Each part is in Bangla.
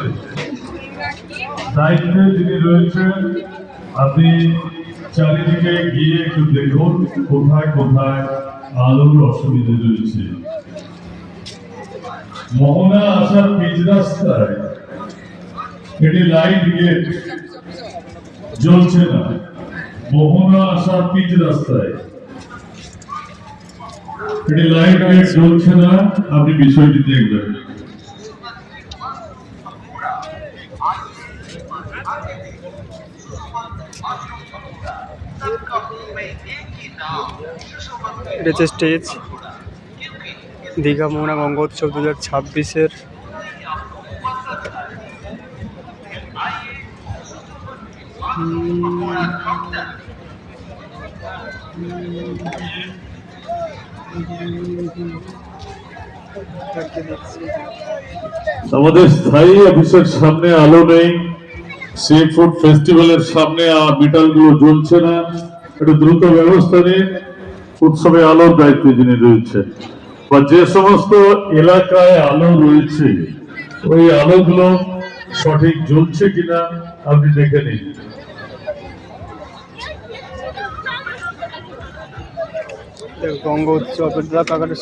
রয়েছে দায়িত্বে যিনি রয়েছেন, আপনি চারিদিকে গিয়ে একটু দেখুন, কোথায় কোথায় আলোর অসুবিধা রয়েছে। মোহনা আসার পিচ রাস্তায় এটি লাইট গেট, জ্বলছে না। মোহনা আসার পিচ রাস্তায় এটি লাইট গেট, জ্বলছে না। আপনি বিষয়টি দেখবেন। এটা হচ্ছে স্টেজ দীঘা, মোহনা গঙ্গোৎসব দু হাজার ছাব্বিশের। আমাদের স্থায়ী অফিসের সামনে আলো নেই সি ফুড ফেস্টিভ্যালের সামনে মিটারগুলো জ্বলছে না। একটু দ্রুত ব্যবস্থা নিন উৎসবে আলোর দায়িত্বে যিনি রয়েছেন। বা যে সমস্ত এলাকায় আলো রয়েছে ওই আলোগুলো সঠিক জ্বলছে কিনা আপনি দেখে নিন।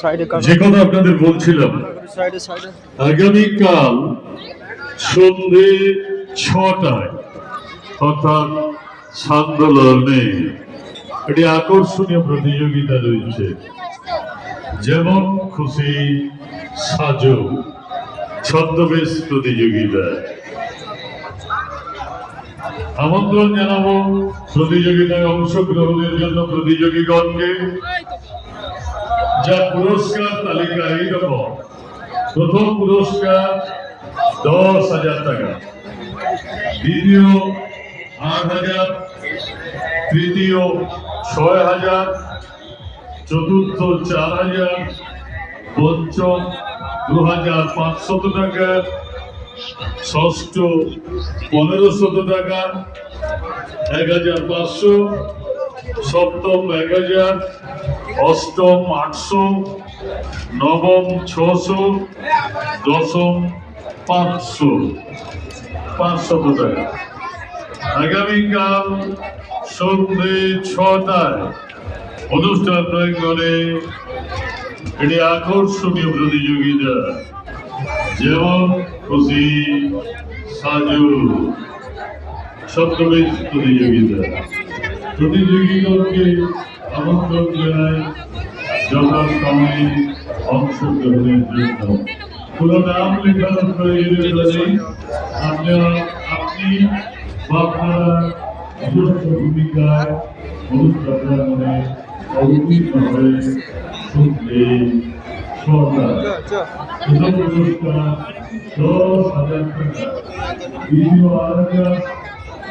সাইডে যে কথা আপনাদের বলছিলাম সাইডে সাইডে। আগামীকাল সন্ধে ছটায় অর্থাৎ সান্দোলনে একটি আকর্ষণীয় প্রতিযোগিতা রয়েছে। যেমন খুশি, সাজো, ছদ্মবেশ প্রতিযোগিতা। আমন্ত্রণ জানাব প্রতিযোগিতায় অংশগ্রহণের জন্য প্রতিযোগীগণকে, যা পুরস্কার তালিকা এইরকম প্রথম পুরস্কার দশ হাজার টাকা। দ্বিতীয় আট হাজার। তৃতীয় ছয় হাজার, চতুর্থ চার হাজার, পঞ্চম দু হাজার পাঁচশত টাকা, ষষ্ঠ পনেরোশত টাকা, এক হাজার পাঁচশো, সপ্তম এক হাজার, অষ্টম আটশো, নবম ছশো, দশম পাঁচশো, পাঁচশত টাকা। আগামীকাল সন্ধ্যে ছটায় অনুষ্ঠান প্রাঙ্গণে এটি আকর্ষণীয় প্রতিযোগিতা যেমন খুশি সাজু ছদ্মবেশ প্রতিযোগিতা। প্রতিযোগীগণকে আমন্ত্রণ জানায় যথাসময়ে অংশগ্রহণের জন্য। কোনো নাম লেখানোর প্রয়োজনীয়তা আপনি বা আপনারা নিজস্ব ভূমিকায় অনুষ্ঠান মানে অবতীর্ণ হয়ে শুনলে সরকার। প্রথম পুরস্কার দশ হাজার টাকা। দ্বিতীয় আট হাজার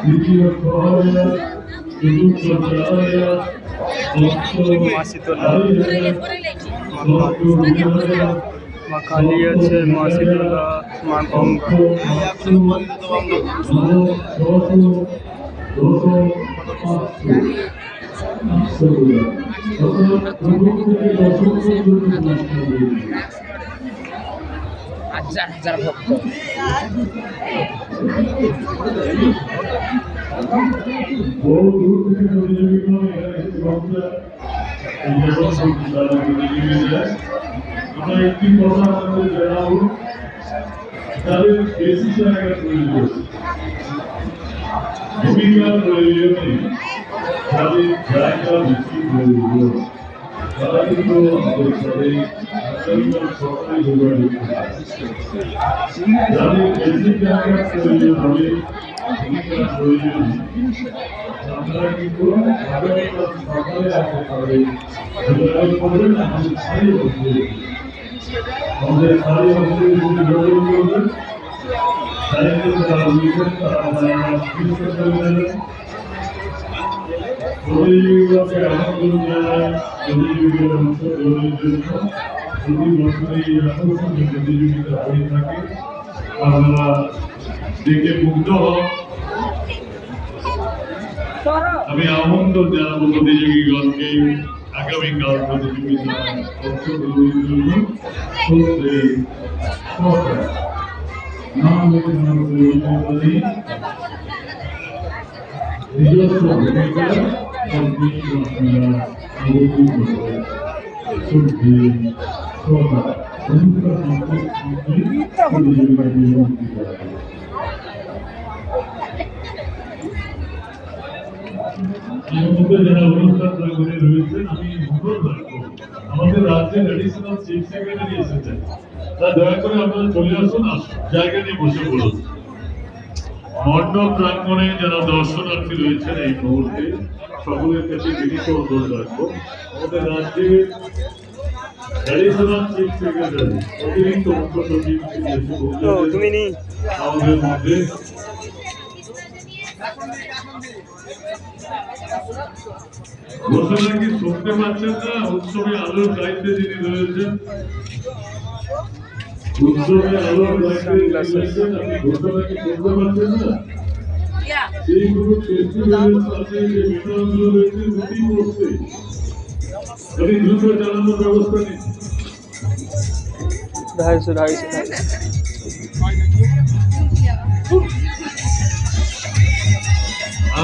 দ্বিতীয় ছ হাজার চতুর্থ চার হাজার পঞ্চম আড়াই হাজার ষষ্ঠ দুই হাজার মা কালী আছে মা শীতলা মা গঙ্গা হাজার হাজার ভক্ত আমরা একটি কথা আমাদের জানাব তাদের বেশি জায়গা প্রয়োজন ভূমিকা প্রয়োজনে তাদের জায়গা বেশি প্রয়োজন। তারা কিন্তু আমাদের সাথে আপনারা কিন্তু আমাদের সাথে বসে যদি যোগাযোগ করবেন। তাহলে তারা বুঝবেন তারা আমাদের চিকিৎসা করে প্রতিযোগিতাকে আমন্ত্রণ জানায় প্রতিযোগিতার অংশগ্রহণের জন্য প্রতি বছর এই আকর্ষণীয় প্রতিযোগিতা হয়ে থাকে। আপনারা দেখে মুগ্ধ হন। আমি আমন্ত্রণ জানাব প্রতিযোগীগণকে। আগামীকাল ছটায় নাম লেখে আমাদের ঐতিহ্যবাহী নিজস্ব ভূমিকা সংগীত রচনা অবতীর্ণ করে সবজি শ্রোতা ভূমিকা সংগীত প্রতিযোগিতা মধ্যে যারা অনুষ্ঠান প্রাঙ্গণে রয়েছেন আমি অনুরোধ রাখব। আমাদের রাজ্যের অ্যাডিশনাল চিফ সেক্রেটারি এসেছেন। তা দয়া করে আপনারা চলে আসুন আসুন জায়গা নিয়ে বসে পড়ুন। মণ্ডপ প্রাঙ্গণে যারা দর্শনার্থী রয়েছেন এই মুহূর্তে সকলের কাছে বিনীত অনুরোধ রাখব। আমাদের রাজ্যের অ্যাডিশনাল চিফ সেক্রেটারি অতিরিক্ত মুখ্য সচিব শ্রী এস. ও ভৌমিক তুমি নি। আমাদের মধ্যে ঘোষণা কি শুনতে পাচ্ছেন না উৎসবে আলোর দায়িত্বে যিনি রয়েছেন। উৎসবে আলোর দায়িত্বে রয়েছেন আপনি ঘোষণা কি শুনতে পাচ্ছেন না সেইগুলো ফেস্টিভ্যালের সাথে যে বিতরণগুলো রয়েছে দুটি করছে আমি দ্রুত চালানোর ব্যবস্থা নিচ্ছি ঢাইশো ঢাইশো ঢাইশো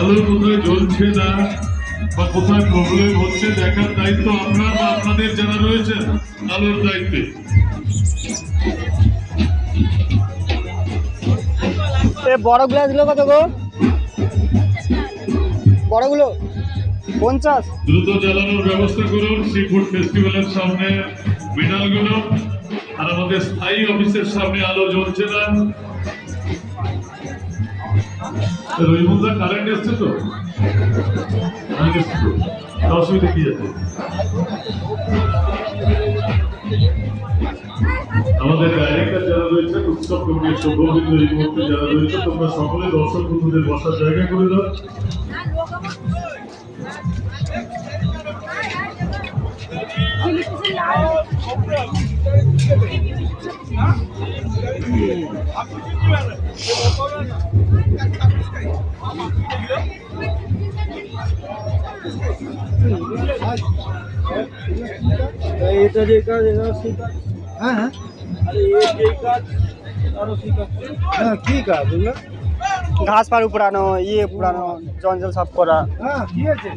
আলো কোথায় জ্বলছে না বা কোথায় প্রবলেম হচ্ছে দেখার দায়িত্ব আপনার বা আপনাদের যারা রয়েছেন আলোর দায়িত্বে? বড় গ্লাসগুলো কত গো? বড় বড়গুলো পঞ্চাশ? দ্রুত জ্বালানোর ব্যবস্থা করুন সি ফুড ফেস্টিভ্যালের সামনে মেডালগুলো আর আমাদের স্থায়ী অফিসের সামনে আলো জ্বলছে না। রহিমুল্লাহ কারেন্ট এসছে তো? অসুবিধা কি আছে? আমাদের ডাইরেক্টর যারা রয়েছেন উৎসব কমিটির সভ্যবৃন্দ এই মুহূর্তে যারা রয়েছে, তোমরা সকলে দর্শক বন্ধুদের বসার জায়গা করে দাও। এটা যে কাজ এটা হ্যাঁ হ্যাঁ হ্যাঁ কি কাজ এগুলো ঘাস পাড় উপড়ানো ইয়ে পুরানো জঞ্জাল সাফ করা। হ্যাঁ কি আছে?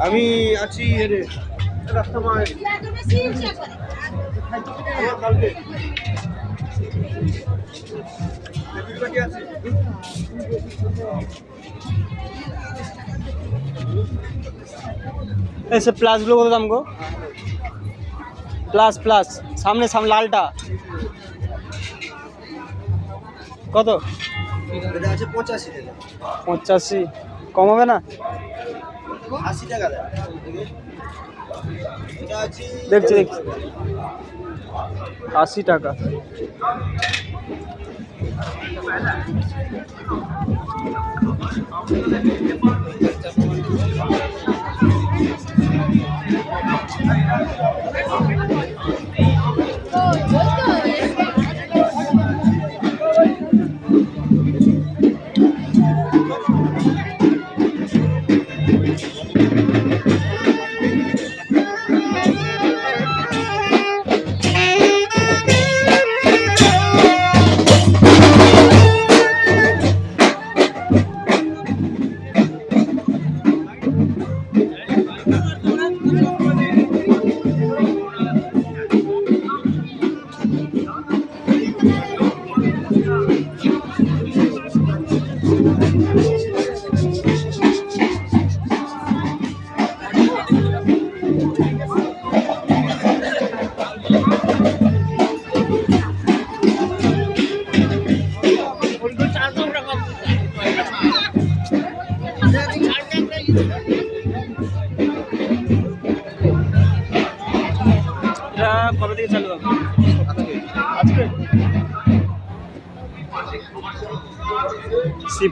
আমি আছি এরে রাস্তায় কালকে। আছে এসে প্লাসগুলো কত দাম গো। প্লাস প্লাস সামনে সামনে লালটা। কত? পঁচাশি। কম হবে না দেখছি দেখছি। আশি টাকা। এটা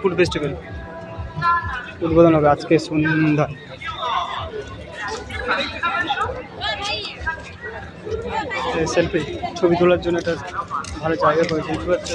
ফুড ফেস্টিভ্যাল। উদ্বোধন হবে আজকে সন্ধ্যা। সেলফি, ছবি তোলার জন্য একটা ভালো জায়গা করেছে, বুঝতে